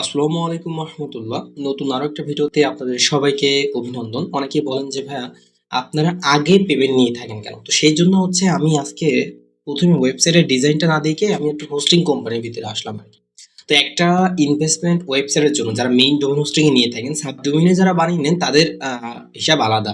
আসসালামু আলাইকুম রহমতুল্লাহ নতুন আরও একটা ভিডিওতে আপনাদের সবাইকে অভিনন্দন। অনেকে বলেন যে, ভাইয়া, আপনারা আগে পেমেন্ট নিয়ে থাকেন কেন? তো সেই জন্য হচ্ছে আমি আজকে প্রথমে ওয়েবসাইটের ডিজাইনটা না দেখে আমি একটু হোস্টিং কোম্পানির ভিতরে আসলাম আর কি। তো একটা ইনভেস্টমেন্ট ওয়েবসাইটের জন্য যারা মেইন ডোমেন হোস্টিং এ নিয়ে থাকেন সাব ডোমেনে যারা বানিয়ে নেন, তাদের হিসাব আলাদা।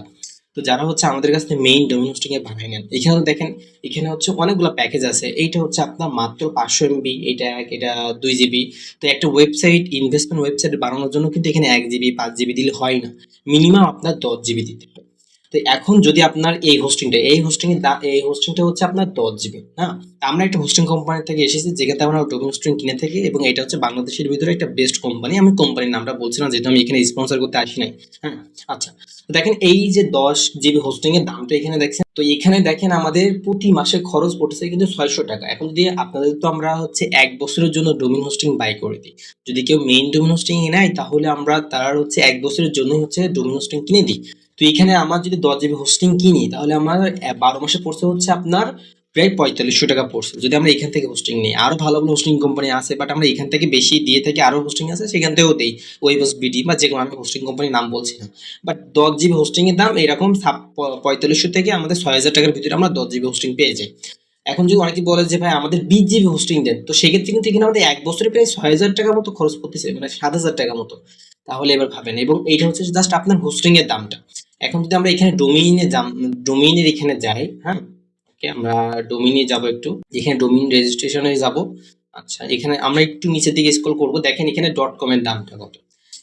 তো যারা হচ্ছে আমাদের কাছ থেকে মেইন ডোমেন হোস্টিং এ বানাই নেন এখানে দেখেন, এখানে হচ্ছে অনেকগুলো প্যাকেজ আছে। এইটা হচ্ছে আপনার মাত্র পাঁচশো এমবি এটা এক, এটা দুই জিবি তো একটা ওয়েবসাইট ইনভেস্টমেন্ট ওয়েবসাইট বানানোর জন্য কিন্তু এখানে এক জিবি পাঁচ জিবি দিলে হয় না। মিনিমাম আপনার দশ জিবি দিতে হবে। তো এখন যদি আপনার এই হোস্টিংটা এই হোস্টিং এই হোস্টিংটা হচ্ছে আপনার দশ জিবি হ্যাঁ? আমরা একটা হোস্টিং কোম্পানি থেকে এসেছি যেখানে আমরা ডোমেন হোস্টিং কিনে থাকি এবং এটা হচ্ছে বাংলাদেশের ভিতরে একটা বেস্ট কোম্পানি আমি কোম্পানির নামটা বলছি না যেহেতু আমি এখানে স্পন্সর করতে আসি নাই হ্যাঁ? আচ্ছা দেখেন এই যে দশ জিবি হোস্টিং এর দামটা এখানে দেখছেন তো এখানে দেখেন আমাদের প্রতি মাসে খরচ পড়তেছে কিন্তু ছয়শো টাকা। এখন যদি আপনাদের তো আমরা হচ্ছে এক বছরের জন্য ডোমিন হোস্টিং বাই করে দিই, যদি কেউ মেইন ডোমিন হোস্টিং নেয় তাহলে আমরা তার হচ্ছে এক বছরের জন্যই হচ্ছে ডোমিন হোস্টিং কিনে দিই। তো এখানে আমার যদি দশ জিবি হোস্টিং কিনি, তাহলে আমার বারো মাসে পড়ছে হচ্ছে আপনার প্রায় পঁয়তাল্লিশশো টাকা পড়ছে যদি আমরা এখান থেকে হোস্টিং নিই, আরও ভালো ভালো হোস্টিং কোম্পানি আছে বাট আমরা এখান থেকে বেশি দিয়ে থাকি, আরও হোস্টিং আছে, সেখান থেকেও দেই। ওয়েবস বিডি বা যে কোনো আমি হোস্টিং কোম্পানির নাম বলছি না। বাট দশ জিবি হোস্টিং এর দাম এরকম পঁয়তাল্লিশশো থেকে আমাদের ছয় হাজার টাকার ভিতরে আমরা দশ জিবি হোস্টিং পেয়ে যাই। এখন যদি অনেকে বলে যে, ভাই, আমাদের বিশ জিবি হোস্টিং দেন তো সেক্ষেত্রে কিন্তু এখানে আমাদের এক বছরে প্রায় ছয় হাজার টাকা মতো খরচ করতেছে মানে সাত হাজার টাকা মতো। তাহলে এবার ভাবেন, এবং এইটা হচ্ছে জাস্ট আপনার হোস্টিং এর দামটা। এখন যদি আমরা এখানে ডোমিনে ডোমিনের এখানে যাই হ্যাঁ? ওকে আমরা ডোমিনে যাব একটু। এখানে ডোমিন রেজিস্ট্রেশনে যাব। আচ্ছা এখানে আমরা একটু নিচের দিকে স্ক্রল করব। দেখেন এখানে ডট কমের দামটা কত।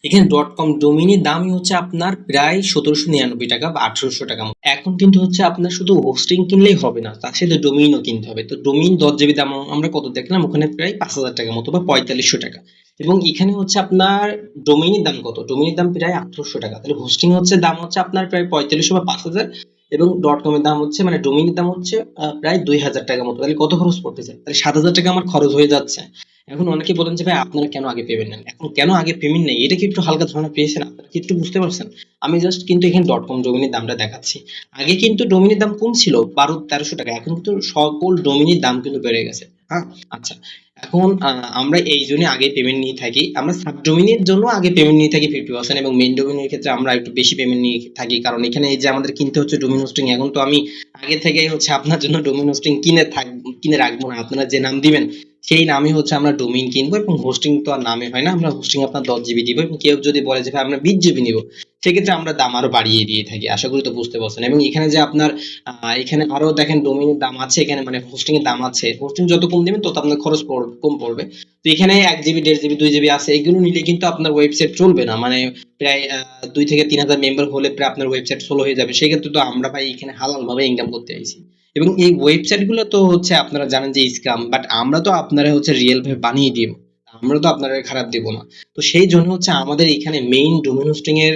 এখানে ডট কম ডোমিনের দামই হচ্ছে আপনার প্রায় সতেরোশো নিরানব্বই টাকা বা আঠারোশো টাকা। এখন কিন্তু হচ্ছে আপনার শুধু হোস্টিং কিনলেই হবে না, তার সাথে ডোমিনও কিনতে হবে। তো ডোমিন দশ জিবি দাম আমরা কত দেখলাম? ওখানে প্রায় পাঁচ হাজার টাকা মতো বা পঁয়তাল্লিশশো টাকা। এবং এখানে হচ্ছে আপনার ডোমিনের দাম কত? ডোমিনের দাম প্রায় আঠারোশো টাকা। তাহলে হোস্টিং হচ্ছে দাম হচ্ছে আপনার প্রায় পঁয়তাল্লিশশো বা পাঁচ হাজার এবং ডট কমের দাম হচ্ছে মানে ডোমিনের দাম হচ্ছে প্রায় দুই হাজার টাকা মতো। তাহলে কত খরচ পড়তেছে? তাহলে সাত হাজার টাকা আমার খরচ হয়ে যাচ্ছে। এখন অনেকে বলেন যে, ভাই, আপনারা কেন আগে পেমেন্ট নেন? এখন কেন আগে পেমেন্ট নেই? এটা কি একটু হালকা ধারণা পেয়েছেন আপনারা? কি একটু বুঝতে পারছেন? আমি জাস্ট কিন্তু এখানে ডট কম ডোমিনের দামটা দেখাচ্ছি। আগে কিন্তু ডোমিনের দাম কম ছিল, বারো তেরোশো টাকা। এখন কিন্তু সকল ডোমিনের দাম কিন্তু বেড়ে গেছে। হ্যাঁ? আচ্ছা। এখন আমরা এই জন্য আগে পেমেন্ট নিয়ে থাকি। আমরা সাব ডোমিনের জন্য আগে পেমেন্ট নিয়ে থাকি ফিফটি পার্সেন্ট এবং মেন ডোমিনের ক্ষেত্রে আমরা একটু বেশি পেমেন্ট নিয়ে থাকি। কারণ এখানে এই যে আমাদের কিনতে হচ্ছে ডোমিন হোস্টিং এখন তো আমি আগে থেকে হচ্ছে আপনার জন্য ডোমিন হোস্টিং কিনে থাক কিনে রাখব না। আপনারা যে নাম দিবেন সেই নামে হচ্ছে আমরা ডোমিন কিনবো এবং হোস্টিং তো আর নামে হয় না। আমরা হোস্টিং আপনার দশ জিবি দিব এবং কেউ যদি বলে যে, ভাই, আমরা বিশ জিবি নিবো, সেক্ষেত্রে আমরা দাম আরও বাড়িয়ে দিয়ে থাকি। আশা করি তো বুঝতে পারছেন। এবং এখানে যে আপনার এখানে আরও দেখেন ডোমিনের দাম আছে, এখানে মানে হোস্টিং এর দাম আছে। হোস্টিং যত কম দিবেন তত আপনার খরচ কম পড়বে। তো এখানে এক জিবি দেড় জিবি দুই জিবি আছে। এগুলো নিলে কিন্তু আপনার ওয়েবসাইট চলবে না। মানে প্রায় দুই থেকে তিন হাজার মেম্বার হলে প্রায় আপনার ওয়েবসাইট সোলো হয়ে যাবে। সেক্ষেত্রে তো আমরা ভাই এখানে হালাল ভাবে ইনকাম করতে আইছি এবং এই ওয়েবসাইটগুলো তো হচ্ছে আপনারা জানেন যে স্ক্যাম বাট আমরা তো আপনারা হচ্ছে রিয়েল ভাবে বানিয়ে দিব। আমরা তো আপনারা খারাপ দিব না। তো সেই জন্য হচ্ছে আমাদের এখানে মেইন ডোমেন হোস্টিং এর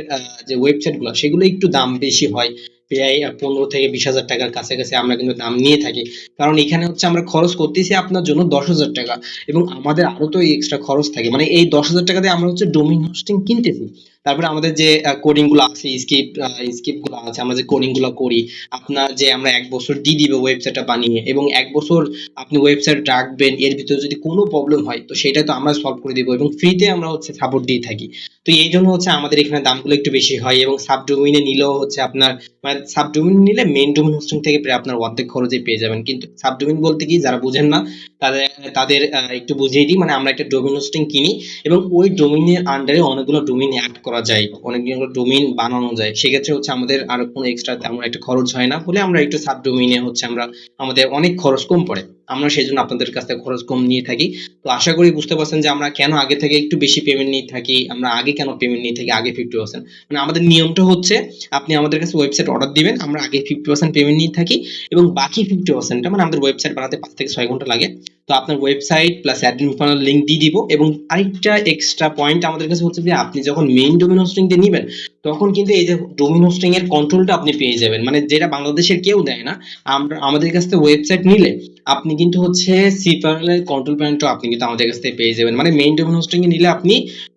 যে ওয়েবসাইটগুলো, সেগুলো একটু দাম বেশি হয়। প্রায় পনেরো থেকে বিশ হাজার টাকার কাছাকাছি আমরা কিন্তু দাম নিয়ে থাকি। কারণ এখানে হচ্ছে আমরা খরচ করতেছি আপনার জন্য দশ হাজার টাকা। এবং আমাদের আরও তো এক্সট্রা খরচ থাকে। মানে এই দশ হাজার টাকা দিয়ে আমরা হচ্ছে ডোমিন হোস্টিং কিনতেছি। তারপরে আমাদের যে কোডিংগুলো আছে স্ক্রিপ্টগুলো আছে, আমরা যে কোডিংগুলো করি, আপনার যে আমরা এক বছর দিয়ে দিব ওয়েবসাইটটা বানিয়ে এবং এক বছর আপনি ওয়েবসাইট রাখবেন, এর ভিতরে যদি কোনো প্রবলেম হয়, তো সেটা তো আমরা সলভ করে দিব এবং ফ্রিতে আমরা হচ্ছে সাপোর্ট দিয়ে থাকি। তো এই জন্য হচ্ছে আমাদের এখানে দামগুলো একটু বেশি হয় এবং সাব ডোমিনে নিলেও হচ্ছে আপনার মানে সাব ডোমিন নিলে মেইন ডোমিন হোস্টিং থেকে প্রায় আপনার অর্ধেক খরচে পেয়ে যাবেন। কিন্তু সাব ডোমিন বলতে কি, যারা বুঝেন না, তাদের তাদের একটু বুঝিয়ে দিই। মানে আমরা একটা ডোমিন হোস্টিং কিনি এবং ওই ডোমিনের আন্ডারে অনেকগুলো ডোমিন অ্যাড করা যায়। অনেকগুলো ডোমিন বানানো যায়। সেক্ষেত্রে হচ্ছে আমাদের আর কোনো এক্সট্রা তেমন একটা খরচ হয় না বলে আমরা একটু সাব ডোমিনে হচ্ছে আমরা, আমাদের অনেক খরচ কম পড়ে। আমরা সেই জন্য আপনাদের কাছ থেকে খরচ কম নিয়ে থাকি। তো আশা করি বুঝতে পারছেন যে আমরা কেন আগে থেকে একটু বেশি পেমেন্ট নিয়ে থাকি, আমরা আগে কেন পেমেন্ট নিয়ে থাকি, আগে ফিফটি পার্সেন্ট মানে আমাদের নিয়মটা হচ্ছে, আপনি আমাদের কাছে ওয়েবসাইট অর্ডার দিবেন, আমরা আগে ফিফটি পার্সেন্ট পেমেন্ট নিয়ে থাকি এবং বাকি ফিফটি পার্সেন্টটা মানে আমাদের ওয়েবসাইট বানাতে পাঁচ থেকে ছয় ঘণ্টা লাগে। তো আপনার website plus admin panel link দিয়ে দিব এবং আরেকটা এক্সট্রা পয়েন্ট আমাদের কাছে হচ্ছে যে আপনি যখন মেইন ডোমেন হোস্টিং দিয়ে নেবেন, তখন কিন্তু এই যে ডোমেন হোস্টিং এর কন্ট্রোলটা আপনি পেয়ে যাবেন। মানে যেটা বাংলাদেশের কেউ দেয় না, আমরা, আমাদের কাছ থেকে ওয়েবসাইট নিলে আপনি কিন্তু হচ্ছে সি প্যানেলের কন্ট্রোল প্যানেলটা আপনি কিন্তু আমাদের কাছ থেকে পেয়ে যাবেন। মানে মেইন ডোমেন হোস্টিং এ নিলে আপনি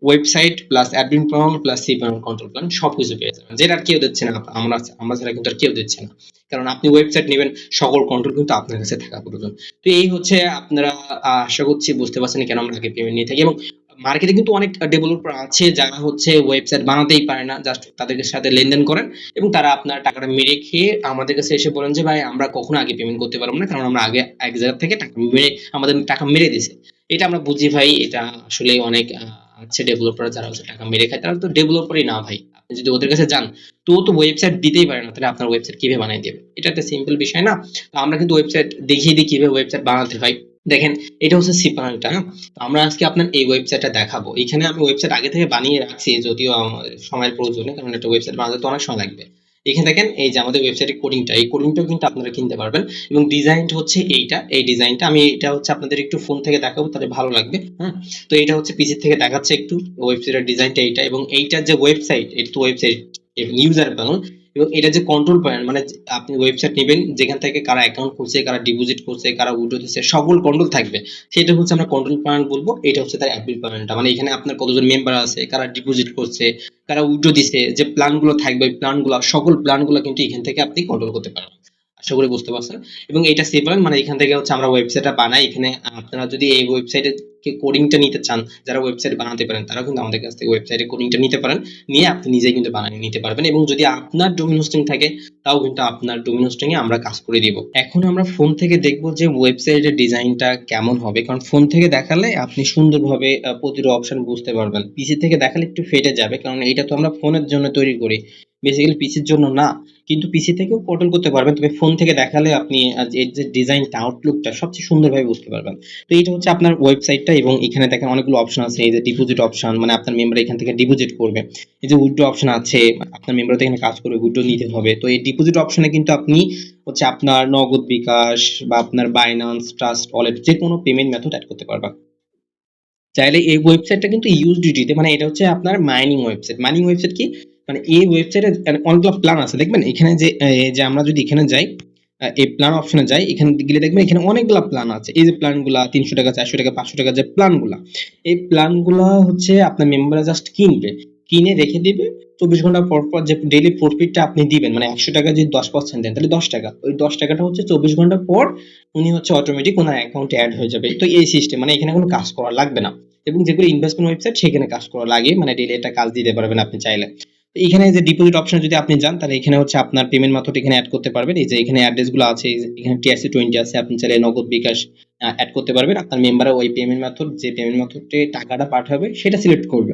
website plus admin panel plus C panel control panel সবকিছু পেয়ে যাবেন। যেটা আর কেউ দিচ্ছে না, আমরা আমরা ছাড়া কিন্তু আর কেউ দিচ্ছে না। কারণ আপনি ওয়েবসাইট নেবেন, সকল কন্ট্রোল কিন্তু আপনার কাছে থাকা প্রয়োজন। তো এই হচ্ছে আপনারা আশা করছি বুঝতে পারছেন কেন আমরা আগে পেমেন্ট নিয়ে থাকি। এবং মার্কেটে কিন্তু অনেক ডেভেলপার আছে যারা হচ্ছে ওয়েবসাইট বানাতেই পারে না জাস্ট তাদের সাথে লেনদেন করেন এবং তারা আপনার টাকাটা মেরে খেয়ে আমাদের কাছে এসে বলেন যে, ভাই, আমরা কখনো আগে পেমেন্ট করতে পারব না, কারণ আমরা আগে এক জায়গা থেকে টাকা মেরে, আমাদের টাকা মেরে দিছে এটা আমরা বুঝি ভাই, এটা আসলে অনেক আছে ডেভেলপার যারা হচ্ছে টাকা মেরে খায়। তারা তো ডেভেলপারই না ভাই। আপনি যদি ওদের কাছে যান, তো তো ওয়েবসাইট দিতেই পারে না, তাহলে আপনার ওয়েবসাইট কীভাবে বানিয়ে দেবে? এটা একটা সিম্পল বিষয় না। তো আমরা কিন্তু ওয়েবসাইট দেখিয়ে দিই কীভাবে ওয়েবসাইট বানাতে হয়। দেখেন, এটা হচ্ছে সি প্যানেলটা আমরা আজকে আপনার এই ওয়েবসাইটটা দেখাবো। এখানে আমি ওয়েবসাইট আগে থেকে বানিয়ে রাখছি, যদিও সময়ের প্রয়োজনে, কারণ একটা ওয়েবসাইট বানাতে তো অনেক সময় লাগবে। এখানে দেখেন, এই যে আমাদের ওয়েবসাইটের কোডিংটা এই কোডিংটাও কিন্তু আপনারা কিনতে পারবেন। এবং ডিজাইনটা হচ্ছে এইটা, এই ডিজাইনটা আমি এটা হচ্ছে আপনাদের একটু ফোন থেকে দেখাবো, তাহলে ভালো লাগবে হ্যাঁ? তো এটা হচ্ছে পিসি থেকে দেখাচ্ছে একটু ওয়েবসাইটের ডিজাইনটা এইটা, এবং এইটার যে ওয়েবসাইট এটা তো ওয়েবসাইট ইউজার প্যানেল এবং এটা যে কন্ট্রোল পয়েন্ট মানে আপনি ওয়েবসাইট নেবেন, যেখান থেকে কারা অ্যাকাউন্ট খুলছে, কারা ডিপোজিট করছে, কারা উইড্রো দিচ্ছে, সকল কন্ট্রোল থাকবে। সেটা হচ্ছে আমরা কন্ট্রোল পয়েন্ট বলব, এটা হচ্ছে তার অ্যাডমিন পয়েন্টটা মানে এখানে আপনার কতজন মেম্বার আছে, কারা ডিপোজিট করছে, কারা উইড্রো দিছে, যে প্ল্যানগুলো থাকবে প্ল্যানগুলো সকল প্ল্যানগুলো কিন্তু এখান থেকে আপনি কন্ট্রোল করতে পারবেন। আশা করি বুঝতে পারছেন। এবং এটা সেভ করেন মানে এখান থেকে হচ্ছে আমরা ওয়েবসাইটটা বানাই। এখানে আপনারা যদি এই ওয়েবসাইটে কোডিংটা নিতে চান, যারা ওয়েবসাইট বানাতে পারেন তারা কিন্তু আমাদের কাছ থেকে ওয়েবসাইটে কোডিংটা নিতে পারেন। নিয়ে আপনি নিজেই কিন্তু বানিয়ে নিতে পারবেন এবং যদি আপনার ডোমিন হোস্টিং থাকে, তাও কিন্তু আপনার ডোমিন হোস্টিং এ আমরা কাজ করে দিব। এখন আমরা ফোন থেকে দেখব যে ওয়েবসাইটের ডিজাইনটা কেমন হবে। কারণ ফোন থেকে দেখালে আপনি সুন্দরভাবে প্রতিটা অপশন বুঝতে পারবেন। পিসি থেকে দেখালে একটু ফেটে যাবে, কারণ এটা তো আমরা ফোনের জন্য তৈরি করি। বেসিক্যালি পিসির জন্য না, কিন্তু পিসি থেকেও কন্ট্রোল করতে পারবেন। তবে ফোন থেকে দেখালে আপনি এর যে ডিজাইনটা আউটলুকটা সবচেয়ে সুন্দরভাবে বুঝতে পারবেন। তো এইটা হচ্ছে আপনার ওয়েবসাইটটা এবং এখানে দেখেন অনেকগুলো অপশন আছে। এই যে ডিপোজিট অপশন মানে আপনার মেম্বার এখান থেকে ডিপোজিট করবে। এই যে উইথড্র অপশন আছে, আপনার মেম্বার তো এখানে কাজ করবে উইথড্র নিতে হবে। তো এই ডিপোজিট অপশনে কিন্তু আপনি হচ্ছে আপনার নগদ বিকাশ বা আপনার বাইন্যান্স ট্রাস্ট ওয়ালেট যে কোনো পেমেন্ট মেথড অ্যাড করতে পারবেন। চাইলে এই ওয়েবসাইটটা কিন্তু ইউএসডিটি মানে এটা হচ্ছে আপনার মাইনিং ওয়েবসাইট মাইনিং ওয়েবসাইট কি? মানে এই ওয়েবসাইটে অনেকগুলো প্ল্যান আছে। দেখবেন এখানে যে যে আমরা যদি এখানে যাই এই প্ল্যান অপশনে যাই, এখানে গেলে দেখবেন এখানে অনেকগুলো প্ল্যান আছে। এই যে প্ল্যানগুলা তিনশো টাকা, চারশো টাকা, পাঁচশো টাকা, যে প্ল্যানগুলা এই প্ল্যানগুলা হচ্ছে আপনার মেম্বাররা জাস্ট কিনবে। কিনে রেখে দিবে, চব্বিশ ঘণ্টা পর পর যে ডেইলি প্রফিটটা আপনি দিবেন মানে একশো টাকা যদি দশ পার্সেন্ট দেন, তাহলে দশ টাকা। ওই দশ টাকাটা হচ্ছে চব্বিশ ঘণ্টা পর উনি হচ্ছে অটোমেটিক ওনার অ্যাকাউন্টে অ্যাড হয়ে যাবে। তো এই সিস্টেম মানে এখানে কোনো কাজ করা লাগবে না। এবং যেগুলো ইনভেস্টমেন্ট ওয়েবসাইট সেখানে কাজ করা লাগে। মানে ডেইলি একটা কাজ দিতে পারবেন আপনি চাইলে। এখানে যে ডিপোজিট অপশন যদি আপনি যান, তাহলে এখানে হচ্ছে আপনার পেমেন্ট মেথড এখানে অ্যাড করতে পারবেন। এই যে এখানে অ্যাড্রেসগুলো আছে এখানে টিআরসি টোয়েন্টি আছে, আপনি চাইলে নগদ বিকাশ অ্যাড করতে পারবেন। আপনার মেম্বার ওই পেমেন্ট মেথড যে পেমেন্ট মেথডে টাকাটা পাঠাবে, সেটা সিলেক্ট করবে।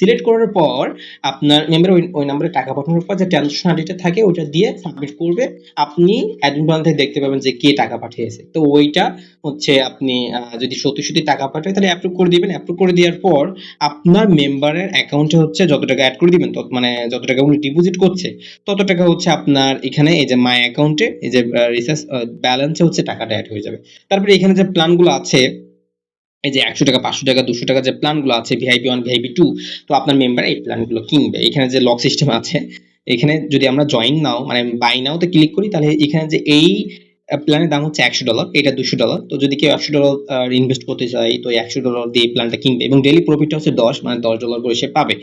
সিলেক্ট করার পর আপনার মেম্বার ওই নাম্বারে টাকা পাঠানোর পর যে ট্রানজাকশন আইডিটা থাকে ওইটা দিয়ে সাবমিট করবে। আপনি অ্যাডমিন থেকে দেখতে পাবেন যে কে টাকা পাঠিয়েছে। তো ওইটা হচ্ছে আপনি যদি সত্যি সত্যি টাকা পাঠায় তাহলে অ্যাপ্রুভ করে দিবেন। অ্যাপ্রুভ করে দেওয়ার পর আপনার মেম্বারের অ্যাকাউন্টে হচ্ছে যত টাকা অ্যাড করে দিবেন, তত মানে যত টাকা উনি ডিপোজিট করছে, তত টাকা হচ্ছে আপনার এখানে এই যে মাই অ্যাকাউন্টে এই যে রিসার্চ ব্যালেন্সে হচ্ছে টাকাটা অ্যাড হয়ে যাবে। তারপরে এখানে যে প্ল্যানগুলো আছে এই যে একশো টাকা, পাঁচশো টাকা, দুশো টাকা যে প্ল্যানগুলো আছে ভিআইপি ওয়ান ভিআইপি টু তো আপনার মেম্বার এই প্ল্যানগুলো কিনবে। এখানে যে লক সিস্টেম আছে, এখানে যদি আমরা জয়েন নাও মানে বাই নাও তে ক্লিক করি, তাহলে এখানে যে এই প্ল্যানের দাম হচ্ছে একশো ডলার এটা দুশো ডলার তো যদি কেউ একশো ডলার ইনভেস্ট করতে চাই তো একশো ডলার দিয়ে প্ল্যানটা কিনবে এবং ডেলি প্রফিটটা হচ্ছে দশ মানে দশ ডলার করে সে পাবে।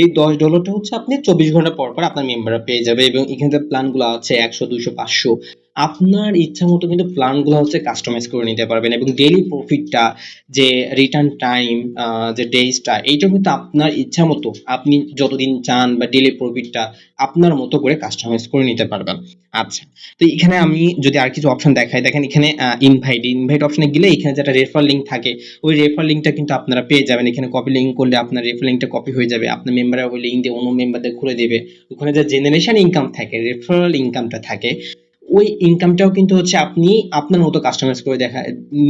এই দশ ডলারটা হচ্ছে আপনি চব্বিশ ঘণ্টা পর পর আপনার মেম্বাররা পেয়ে যাবে এবং এখানে যে প্ল্যানগুলো আছে, একশো, দুশো, পাঁচশো আপনার ইচ্ছা মতো কিন্তু প্ল্যানগুলো হচ্ছে কাস্টমাইজ করে নিতে পারবেন এবং ডেলি প্রফিটটা যে রিটার্ন টাইম যে ডেজটা এইটা কিন্তু আপনার ইচ্ছা মতো আপনি যতদিন চান বা ডেলি প্রফিটটা আপনার মতো করে কাস্টমাইজ করে নিতে পারবেন। আচ্ছা তো এখানে আমি যদি আর কিছু অপশন দেখাই, দেখেন এখানে ইনভাইট ইনভাইট অপশনে গেলে এখানে যেটা রেফার লিঙ্ক থাকে, ওই রেফার লিঙ্কটা কিন্তু আপনারা পেয়ে যাবেন। এখানে কপি লিঙ্ক করলে আপনার রেফার লিঙ্কটা কপি হয়ে যাবে, আপনার মেম্বাররা ওই লিঙ্ক দিয়ে অন্য মেম্বারদের খুলে দেবে। ওখানে যে জেনারেশন ইনকাম থাকে রেফারেল ইনকামটা থাকে ওই ইনকামটাও কিন্তু হচ্ছে আপনি আপনার মতো কাস্টমাইজ করে দেখা,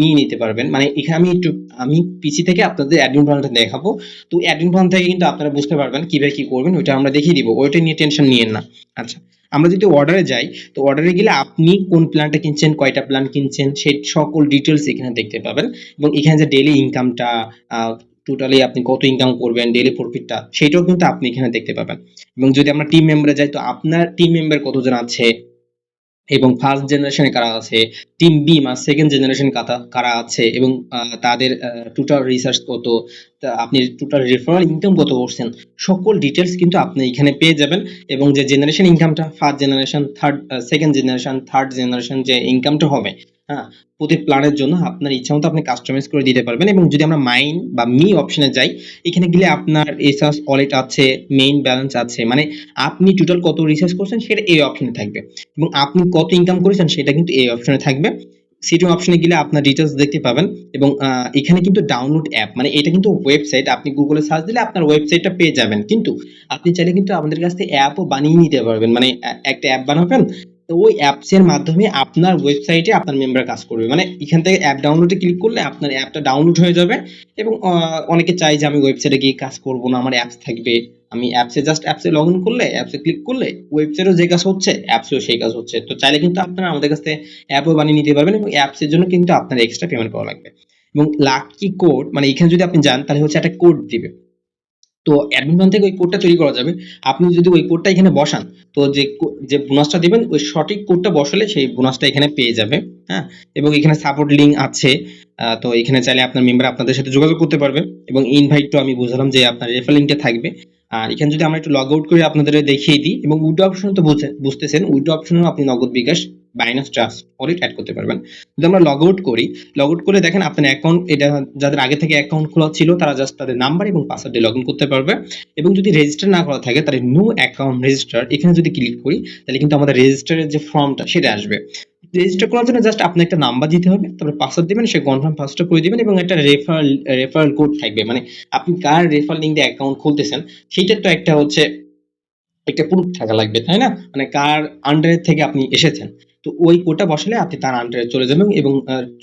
নিয়ে নিতে পারবেন। মানে এখানে আমি একটু, আমি পিসি থেকে আপনাদের অ্যাডমিন প্ল্যানটা দেখাবো। তো অ্যাডমিন প্ল্যান থেকে কিন্তু আপনারা বুঝতে পারবেন কীভাবে কি করবেন, ওইটা আমরা দেখিয়ে দিব। ওইটা নিয়ে টেনশন নিয়েন না। আচ্ছা আমরা যদি অর্ডারে যাই, তো অর্ডারে গেলে আপনি কোন প্ল্যানটা কিনছেন, কয়টা প্ল্যান কিনছেন, সেই সকল ডিটেলস এখানে দেখতে পাবেন। এবং এখানে যে ডেইলি ইনকামটা টোটালি আপনি কত ইনকাম করবেন ডেইলি প্রফিটটা সেটাও কিন্তু আপনি এখানে দেখতে পাবেন। এবং যদি আমরা টিম মেম্বারে যাই, তো আপনার টিম মেম্বার কতজন আছে এবং ফার্স্ট জেনারেশনে কারা আছে টিম বি বা সেকেন্ড জেনারেশন কারা আছে এবং তাদের টোটাল রিসার্চ কত আপনি টোটাল রেফারাল ইনকাম কত করছেন, সকল ডিটেলস কিন্তু আপনি এখানে পেয়ে যাবেন এবং যে জেনারেশন ইনকামটা first generation third second generation third generation যে ইনকামটা হবে হ্যাঁ প্রতি প্ল্যানের জন্য আপনার ইচ্ছা মতো আপনি কাস্টমাইজ করে দিতে পারবেন এবং যদি আমরা মাইন বা মি অপশনে যাই, এখানে গেলে আপনার এসাস ওয়ালেট আছে মেইন ব্যালেন্স আছে মানে আপনি টোটাল কত রিচার্জ করছেন সেটা এই অপশনে থাকবে এবং আপনি কত ইনকাম করেছেন সেটা কিন্তু এই অপশনে থাকবে। সিটিং অপশনে গেলে আপনার ডিটেলস দেখতে পাবেন এবং এখানে কিন্তু ডাউনলোড অ্যাপ মানে এটা কিন্তু ওয়েবসাইট আপনি গুগলে সার্চ দিলে আপনার ওয়েবসাইটটা পেয়ে যাবেন। কিন্তু আপনি চাইলে কিন্তু আমাদের কাছ থেকে অ্যাপও বানিয়ে নিতে পারবেন মানে একটা অ্যাপ বানাবেন ওই অ্যাপস এর মাধ্যমে আপনার ওয়েবসাইটে আপনার মেম্বার কাজ করবে। মানে এখান থেকে অ্যাপ ডাউনলোডে ক্লিক করলে আপনার অ্যাপটা ডাউনলোড হয়ে যাবে এবং অনেকে চাই যে আমি ওয়েবসাইটে গিয়ে কাজ করব না, আমার অ্যাপস থাকবে। আমি অ্যাপসে জাস্ট অ্যাপসে লগ ইন করলে অ্যাপসে ক্লিক করলে ওয়েবসাইটেও যে কাজ হচ্ছে অ্যাপসেও সেই কাজ হচ্ছে। তো চাইলে কিন্তু আপনারা আমাদের কাছ অ্যাপও বানিয়ে নিতে পারবেন এবং অ্যাপসের জন্য কিন্তু আপনার এক্সট্রা পেমেন্ট করা লাগবে। এবং লাকি কোড মানে এখানে যদি আপনি যান, তাহলে হচ্ছে একটা কোড দিবে। তো অ্যাডমিন থেকে ওই কোডটা তৈরি করা যাবে। আপনি যদি ওই কোডটা এখানে বসান, তো যে যে বোনাসটা দিবেন, ওই সঠিক কোডটা বসালে সেই বোনাসটা এখানে পেয়ে যাবে হ্যাঁ? এবং এখানে সাপোর্ট লিঙ্ক আছে। তো এখানে চাইলে আপনার মেম্বার আপনাদের সাথে যোগাযোগ করতে পারবে এবং ইনভাইট তো আমি বুঝলাম যে আপনার রেফার লিঙ্কটা থাকবে। আর এখানে যদি আমরা একটু লগ আউট করে আপনাদের দেখিয়ে দিই, এবং উইডো অপশন তো বুঝে- বুঝতেছেন উইডো অপশনেও আপনি Nagad bKash Binance Trust Wallet add করতে পারবেন। যদি আমরা লগ আউট করি লগ আউট করে দেখেন আপনার অ্যাকাউন্ট এটা যাদের আগে থেকে অ্যাকাউন্ট খোলা ছিল, তারা জাস্ট তাদের নাম্বার এবং পাসওয়ার্ড দিয়ে লগ ইন করতে পারবে। এবং যদি রেজিস্টার না করা থাকে, তাহলে নো অ্যাকাউন্ট রেজিস্টার এখানে যদি ক্লিক করি, তাহলে কিন্তু আমাদের রেজিস্টারের যে ফর্মটা সেটা আসবে। রেজিস্টার করার জন্য জাস্ট আপনি একটা নাম্বার দিতে হবে, তারপরে পাসওয়ার্ড দিবেন, সে কনফার্ম পাসওয়ার্ড করে দিবেন এবং একটা রেফারেল রেফারেল কোড থাকবে। মানে আপনি কার রেফারেল লিঙ্ক দিয়ে অ্যাকাউন্ট খুলতেছেন সেইটার তো একটা হচ্ছে, একটা প্রুফ থাকা লাগবে, তাই না? মানে কার আন্ডারে থেকে আপনি এসেছেন। তো ওই কোডটা বসালে আপনি তার আন্ডারে চলে যাবেন এবং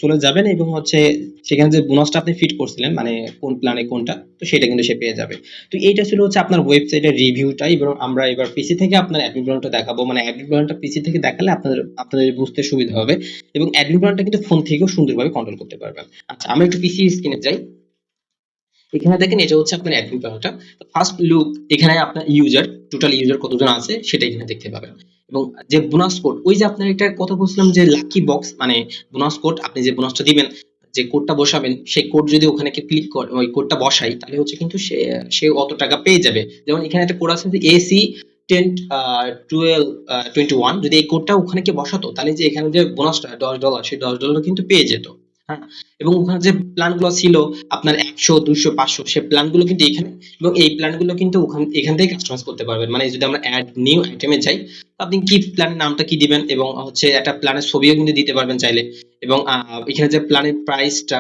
চলে যাবেন এবং হচ্ছে সেখানে যে বোনাসটা আপনি ফিট করছিলেন মানে কোন প্ল্যানে কোনটা, তো সেটা কিন্তু সে পেয়ে যাবে। তো এইটা ছিল হচ্ছে আপনার ওয়েবসাইটের রিভিউটা এবং আমরা এবার পিসি থেকে আপনার অ্যাডমিন প্ল্যানটা দেখাবো। মানে অ্যাডমিন প্ল্যানটা পিসি থেকে দেখালে আপনাদের আপনাদের বুঝতে সুবিধা হবে এবং অ্যাডমিন প্ল্যানটা কিন্তু ফোন থেকেও সুন্দরভাবে কন্ট্রোল করতে পারবেন। আচ্ছা আমরা একটু পিসি স্ক্রিনে যাই। এখানে দেখেন এটা হচ্ছে আপনার অ্যাডমিন প্যানেলটা ফার্স্ট লুক এখানে আপনার ইউজার টোটাল ইউজার কতজন আছে সেটা এখানে দেখতে পাবেন। এবং যে বোনাস কোড ওই যে আপনার একটা কথা বলছিলাম যে লাকি বক্স মানে বোনাস কোড আপনি যে বোনাসটা দিবেন, যে কোডটা বসাবেন, সেই কোড যদি ওখানে ক্লিক করে, ওই কোডটা বসাই, তাহলে হচ্ছে কিন্তু সে সে অত টাকা পেয়ে যাবে। যেমন এখানে একটা কোড আছে AC ten twelve twenty one যদি এই কোডটা ওখানে কি বসাতো, তাহলে যে এখানে যে বোনাসটা দশ ডলার সেই দশ ডলার কিন্তু পেয়ে যেত। হ্যাঁ? এবং ওখানে যে প্ল্যানগুলো ছিল, আপনার একশো দুশো পাঁচশো, সে প্ল্যানগুলো কিন্তু এখানে, এবং এই প্ল্যানগুলো কিন্তু ওখান, এখান থেকে কাস্টমাইজ করতে পারবেন। মানে যদি আমরা অ্যাড নিউ আইটেমে যাই আপনি কি প্ল্যানের নামটা কি দিবেন? এবং হচ্ছে একটা প্ল্যানের ছবিও কিন্তু দিতে পারবেন চাইলে। এবং এখানে যে প্ল্যানের প্রাইসটা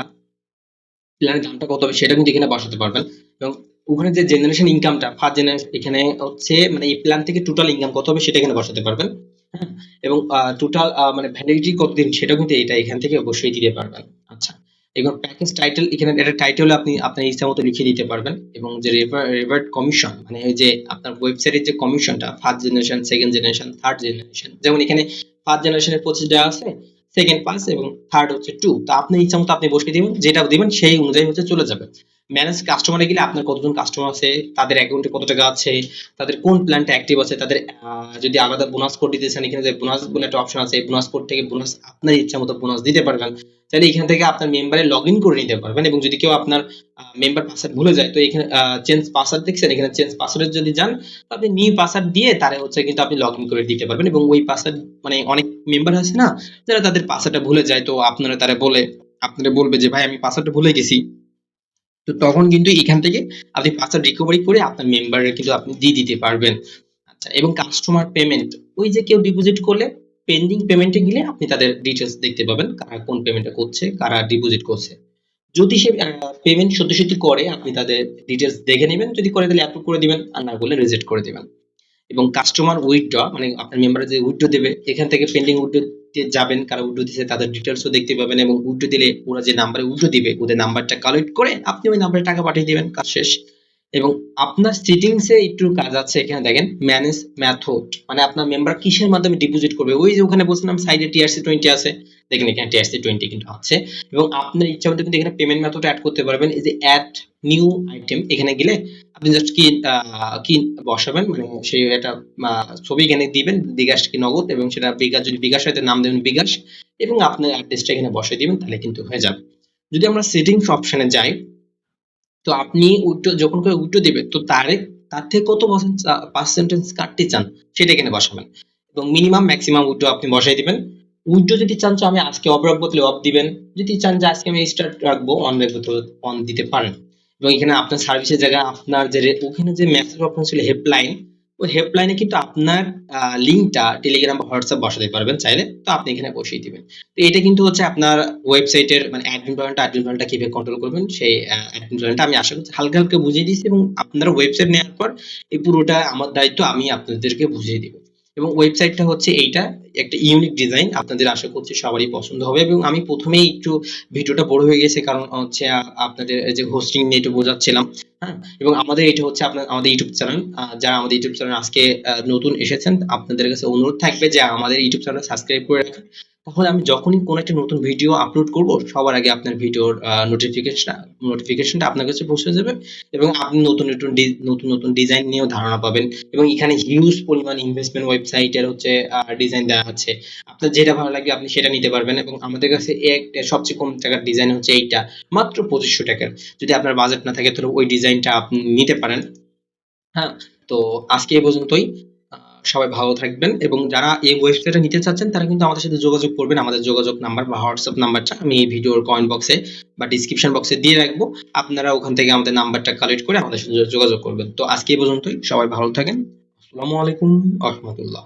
প্ল্যানের দামটা কত হবে সেটা কিন্তু এখানে বসাতে পারবেন। এবং ওখানে যে জেনারেশন ইনকামটা ফার্স্ট জেনারেশন এখানে হচ্ছে মানে এই প্ল্যান থেকে টোটাল ইনকাম কত হবে সেটা এখানে বসাতে পারবেন। এবং টোটাল মানে ভ্যালিডিটি কতদিন সেটা কিন্তু এটা এখান থেকে অবশ্যই দিতে পারবেন। আচ্ছা এবার প্যাকেজ টাইটেল এখানে এটা টাইটেল আপনি আপনার ইচ্ছা মতো লিখে দিতে পারবেন এবং যে রেভার্ট কমিশন মানে যে আপনার ওয়েবসাইটের যে কমিশনটা first generation second generation third generation যেমন এখানে ফার্স্ট জেনারেশনের পঁচিশ দেওয়া আছে সেকেন্ড পাস এবং থার্ড হচ্ছে টু তো আপনি ইচ্ছা মতো আপনি বসিয়ে দিবেন যেটা দিবেন, সেই অনুযায়ী হচ্ছে চলে যাবে। ম্যানেজ কাস্টমারে গেলে আপনার কতজন কাস্টমার আছে, তাদের অ্যাকাউন্টে কত টাকা আছে, তাদের কোন প্ল্যানটা অ্যাক্টিভ আছে, তাদের যদি আলাদা বোনাস কোড দিতে চান, এখানে যে বোনাস বলে একটা অপশন আছে, এই বোনাস কোড থেকে বোনাস আপনার ইচ্ছা মতো বোনাস দিতে পারবেন। তাহলে এখান থেকে আপনার মেম্বারে লগ ইন করে নিতে পারবেন এবং যদি কেউ আপনার মেম্বার পাসওয়ার্ড ভুলে যায়, তো এখানে চেঞ্জ পাসওয়ার্ড দেখছেন, এখানে চেঞ্জ পাসওয়ার্ড যদি যান আপনি নিউ পাসওয়ার্ড দিয়ে তারে হচ্ছে কিন্তু আপনি লগ ইন করে দিতে পারবেন এবং ওই পাসওয়ার্ড মানে অনেক মেম্বার আছে না, যারা তাদের পাসওয়ার্ডটা ভুলে যায়, তো আপনারা তারা বলে, আপনারা বলবে যে, ভাই, আমি পাসওয়ার্ডটা ভুলে গেছি। তো তখন কিন্তু এখান থেকে আপনি পাসওয়ার্ড রিকভারি করে আপনার মেম্বারে কিন্তু আপনি দিয়ে দিতে পারবেন। আচ্ছা এবং কাস্টমার পেমেন্ট ওই যে কেউ ডিপোজিট করলে পেন্ডিং পেমেন্টে গেলে আপনি তাদের ডিটেলস দেখতে পাবেন, কারা কোন পেমেন্টটা করছে, কারা ডিপোজিট করছে। যদি সে পেমেন্ট সত্যি সত্যি করে, আপনি তাদের ডিটেলস দেখে নেবেন, যদি করে তাহলে অ্যাপ্রুভ করে দিবেন, আর না করলে রিজেক্ট করে দিবেন। এবং কাস্টমার উইথড্র মানে আপনার মেম্বারে যে উইথড্র দেবে, এখান থেকে পেন্ডিং উইথড্র যাবেন, কারা উইথড্র দিচ্ছে তাদের ডিটেলসও দেখতে পাবেন এবং উইথড্র দিলে ওরা যে নাম্বারে উইথড্র দিবে, ওদের নাম্বারটা কালেক্ট করে আপনি ওই নাম্বারে টাকা পাঠিয়ে দিবেন, কাজ শেষ। এবং আপনার সেটিংস একটু কাজ আছে এখানে দেখেন ম্যানেজ মেথড মানে আপনার মেম্বার কিসের মাধ্যমে ডিপোজিট করবে? ওই যে ওখানে বলছিলাম সাইডে টিআরসি টোয়েন্টি আছে, দেখেন এখানে টিআরসি টোয়েন্টি কিন্তু আছে। এবং আপনার ইচ্ছা মতো কিন্তু এখানে পেমেন্ট মেথড অ্যাড করতে পারবেন, এই যে অ্যাড নিউ আইটেম এখানে গেলে আপনি জাস্ট কি কি বসাবেন? মানে সেই একটা ছবি এখানে দিবেন, বিকাশ কি নগদ এবং সেটা বিকাশ, যদি বিকাশ হয় নাম দেবেন বিকাশ এবং আপনার অ্যাড্রেসটা এখানে বসিয়ে দিবেন, তাহলে কিন্তু হয়ে যাবে। যদি আমরা সেটিংস অপশনে যাই, তো আপনি উইথড্র যখন করে উইথড্র দিবে, তো তারে, তার থেকে কত পার্সেন্ট পার্সেন্টেজ কাটতে চান, সেটা এখানে বসাবেন। এবং মিনিমাম ম্যাক্সিমাম উইথড্র আপনি বসাই দিবেন। উইন্ডো যদি চান তো আমি আজকে অফ রাখব তাহলে অফ দিবেন। যদি চান যে আজকে আমি স্টার্ট রাখব অন রাখব, তো অন দিতে পারেন। এবং এখানে আপনার সার্ভিসের জায়গায় আপনার যে ওখানে যে মেসেজ অপশন ছিল হেল্পলাইন ওই হেল্পলাইনে কিন্তু আপনার লিঙ্কটা টেলিগ্রাম বা হোয়াটসঅ্যাপ বসাতে পারবেন চাইলে। তো আপনি এখানে বসিয়ে দিবেন। তো এটা কিন্তু হচ্ছে আপনার ওয়েবসাইটের মানে অ্যাডমিন প্ল্যানটা অ্যাডমিন প্ল্যানটা কীভাবে কন্ট্রোল করবেন, সেই অ্যাডমিন প্ল্যানটা আমি আশা করছি হালকা হালকা বুঝিয়ে দিয়েছি এবং আপনার ওয়েবসাইট নেওয়ার পর এই পুরোটা আমার দায়িত্ব আমি আপনাদেরকে বুঝিয়ে দিব। এবং ওয়েবসাইটটা হচ্ছে এইটা। একটা ইউনিক ডিজাইন আপনাদের আশা করছি সবারই পছন্দ হবে এবং আমি প্রথমেই একটু ভিডিওটা বড় হয়ে গেছে কারণ হচ্ছে আপনাদের যে হোস্টিং নিয়ে একটু বোঝাচ্ছিলাম হ্যাঁ? এবং আমাদের এটা হচ্ছে আপনার, আমাদের ইউটিউব চ্যানেল যারা আমাদের ইউটিউব চ্যানেল আজকে নতুন এসেছেন, আপনাদের কাছে অনুরোধ থাকবে যে আমাদের ইউটিউব চ্যানেল সাবস্ক্রাইব করে রাখেন। তাহলে আমি যখনই কোনো একটা নতুন ভিডিও আপলোড করব, সবার আগে আপনার ভিডিওর নোটিফিকেশনটা নোটিফিকেশনটা আপনার কাছে পৌঁছে যাবে এবং আপনি নতুন নতুন নতুন নতুন ডিজাইন নিয়েও ধারণা পাবেন। এবং এখানে হিউজ পরিমাণ ইনভেস্টমেন্ট ওয়েবসাইটের হচ্ছে ডিজাইন দেওয়া আছে আপনার যেটা ভালো লাগবে আপনি সেটা নিতে পারবেন এবং আমাদের কাছে এক সবচেয়ে কম টাকার ডিজাইন হচ্ছে এইটা, মাত্র পঁচিশশো টাকার। যদি আপনার বাজেট না থাকে তাহলে ওই ডিজাইনটা আপনি নিতে পারেন। হ্যাঁ তো আজকে এই পর্যন্তই। সবাই ভালো থাকবেন এবং যারা এই ওয়েবসাইটটা নিতে চাচ্ছেন, তারা কিন্তু আমাদের সাথে যোগাযোগ করবেন। আমাদের যোগাযোগ নাম্বার বা হোয়াটসঅ্যাপ নাম্বারটা আমি এই ভিডিওর কমেন্ট বক্সে বা ডিসক্রিপশন বক্সে দিয়ে রাখব। আপনারা ওখান থেকে আমাদের নাম্বারটা কালেক্ট করে আমাদের সাথে যোগাযোগ করবেন। তো আজকে এই পর্যন্তই। সবাই ভালো থাকেন। আসসালামু আলাইকুম রহমতুল্লাহ।